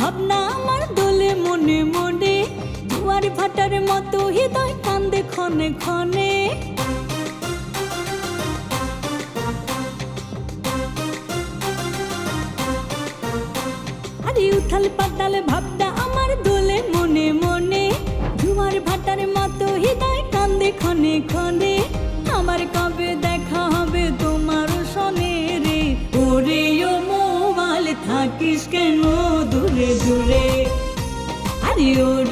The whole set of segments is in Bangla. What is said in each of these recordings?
ভাবনা আমার দোলে মনে মনে জোয়ার ভাটার মতো হৃদয় কান্দে ক্ষণে ক্ষণে। আরে উথাল পাতাল ভাবনা আমার দোলে মনে মনে জোয়ার ভাটার মতো হৃদয় কান্দে ক্ষণে ক্ষণে। আরে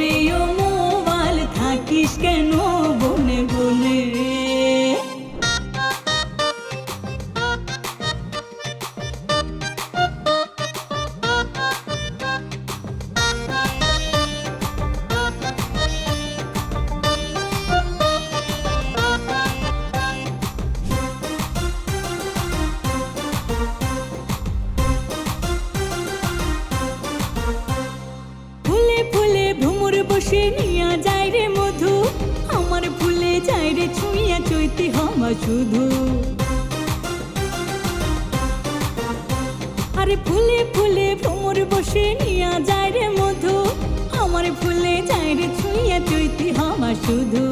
বসে নিয়া যায় রে মধু, আমার ফুলে যায় রে ছুঁইয়া চৈতি হমা শুধু। আরে ফুলে ফুলে ভ্রমর বসে নিয়া যায় রে মধু, আমার ফুলে যায় রে ছুঁইয়া চৈতি হমা শুধু।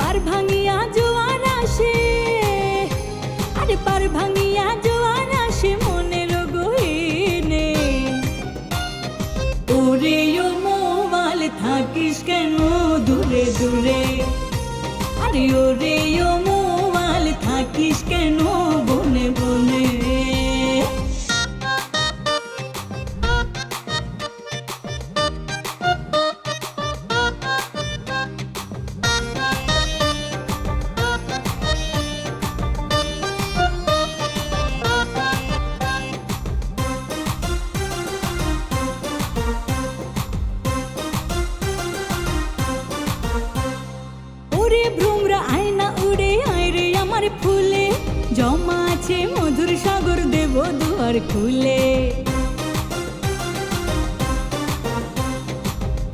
পার ভাঙিয়া জোয়ার আসে, আরে পার ভাঙিয়া থাকিস কেন? দূরে দূরে। আরে ওরে ও আয়না উড়ে আমার ফুলে। জমা আছে মধুর সাগর দেব দুয়ার খুলে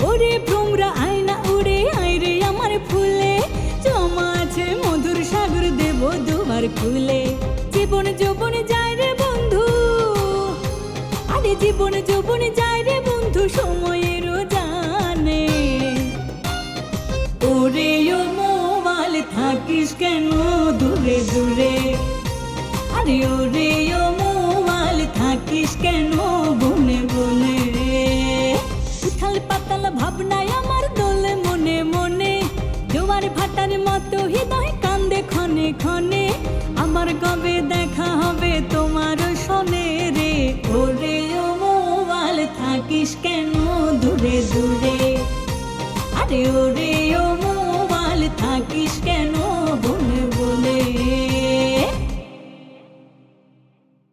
ওরে ভ্রমরা আয়না উড়ে, আয় রে আমার ফুলে। জমা আছে মধুর সাগর দেব দুয়ার খুলে জীবন যৌবন যায় রে বন্ধু। আরে জীবন যৌবন যায় রে বন্ধু সময়েরও দূরে আরে ওরে, ও থাকিস কেন বনে উথাল পাতাল ভাবনায় আমার দোলে মনে মনে, জোয়ার মতো হৃদয় কান্দে ক্ষণে ক্ষণে। আমার কবে দেখা হবে তোমার সনে রে? ওরে, ও মোবাইল থাকিস কেন দূরে দূরে? আরে ওরে